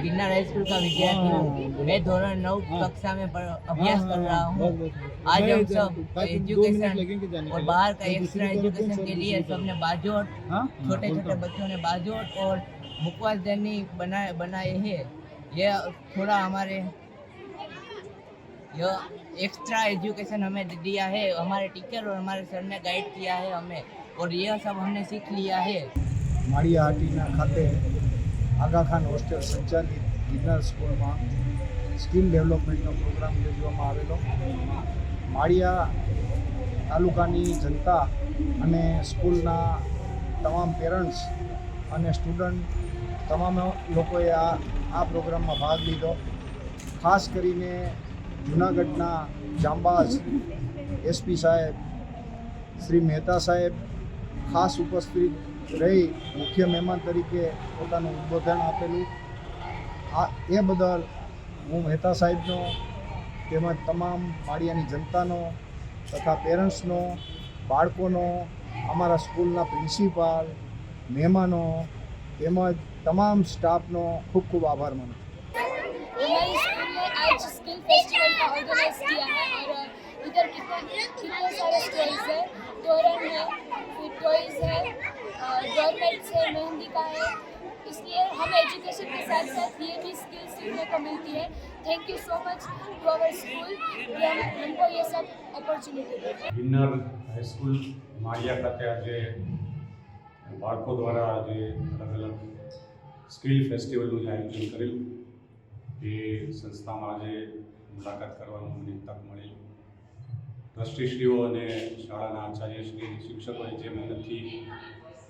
गिन्नर high school का विद्यार्थी हूँ मैं धोरण नौ कक्षा में पढ़- अभ्यास कर रहा हूँ आज हम सब एजुकेशन और बाहर का एक्स्ट्रा एजुकेशन के लिए सबने बाजोट छोटे छोटे बच्चों ने बाजोट और मुखवास दैनी बनाए बनाए हैं ये थोड़ा हमारे ये एक्स्ट्रा एजुकेशन हमें दिया है हमारे टीचर और हमारे सर ने गाइड किया है हमें और ये सब हमने सीख लिया है માળિયા હાટીના ખાતે આગા ખાન હોસ્ટેલ સંચાલિત ગિરનાર સ્કૂલમાં સ્કિલ ડેવલપમેન્ટનો પ્રોગ્રામ યોજવામાં આવેલો. માળિયા તાલુકાની જનતા અને સ્કૂલના તમામ પેરેન્ટ્સ અને સ્ટુડન્ટ તમામ લોકોએ આ આ પ્રોગ્રામમાં ભાગ લીધો. ખાસ કરીને જુનાગઢના જાંબાઝ એસપી સાહેબ, શ્રી મહેતા સાહેબ, ખાસ ઉપસ્થિત રહી મુખ્ય મહેમાન તરીકે પોતાનું ઉદ્બોધન આપેલું આ એ બદલ હું મહેતા સાહેબનો તેમજ તમામ માળિયાની જનતાનો તથા પેરેન્ટ્સનો બાળકોનો અમારા સ્કૂલના પ્રિન્સિપાલ મહેમાનો તેમજ તમામ સ્ટાફનો ખૂબ ખૂબ આભાર માનું છું हमारी स्कूल ने आज स्किल फेस्टिवल का ऑर्गेनाइज किया है और इधर कितने कितने सारे स्टॉल्स है तोरण है फिर टॉयज है गवर्नमेंट से मेहंदी का है इसलिए हमें एजुकेशन के साथ साथ ये भी स्किल सीखने को मिलती है thank you so much to our school कि हम हमको ये सब अपॉर्चुनिटी दी ગિરનાર હાઈસ્કૂલ માળિયા ખાતે આજે બાળકો દ્વારા જે અલગ અલગ સ્કિલ ફેસ્ટિવલનું જે આયોજન કરેલું એ સંસ્થામાં આજે મુલાકાત કરવાનું મને તક મળી ટ્રસ્ટીશ્રીઓ અને શાળાના આચાર્યશ્રી શિક્ષકોએ જે મહેનતથી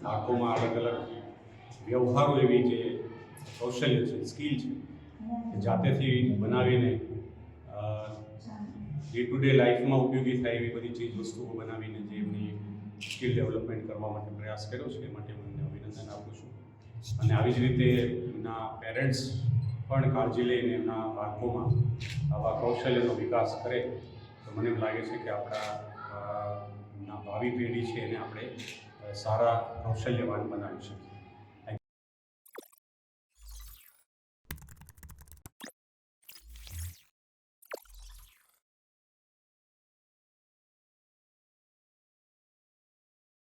બાળકોમાં અલગ અલગ વ્યવહારો એવી જે કૌશલ્ય છે, સ્કિલ છે જાતેથી બનાવીને ડે ટુ ડે લાઈફમાં ઉપયોગી થાય એવી બધી ચીજ વસ્તુઓ બનાવીને જે એમની સ્કિલ ડેવલપમેન્ટ કરવા માટે પ્રયાસ કર્યો છે, એ માટે હું અભિનંદન આપું છું. અને આવી જ રીતે એમના પેરેન્ટ્સ પણ કાળજી લઈને એમના બાળકોમાં આવા કૌશલ્યનો વિકાસ કરે, તો મને એમ લાગે છે કે આપણા ભાવિ પેઢી છે એને આપણે સારા કૌશલ્યવાન બનાવી શકીએ.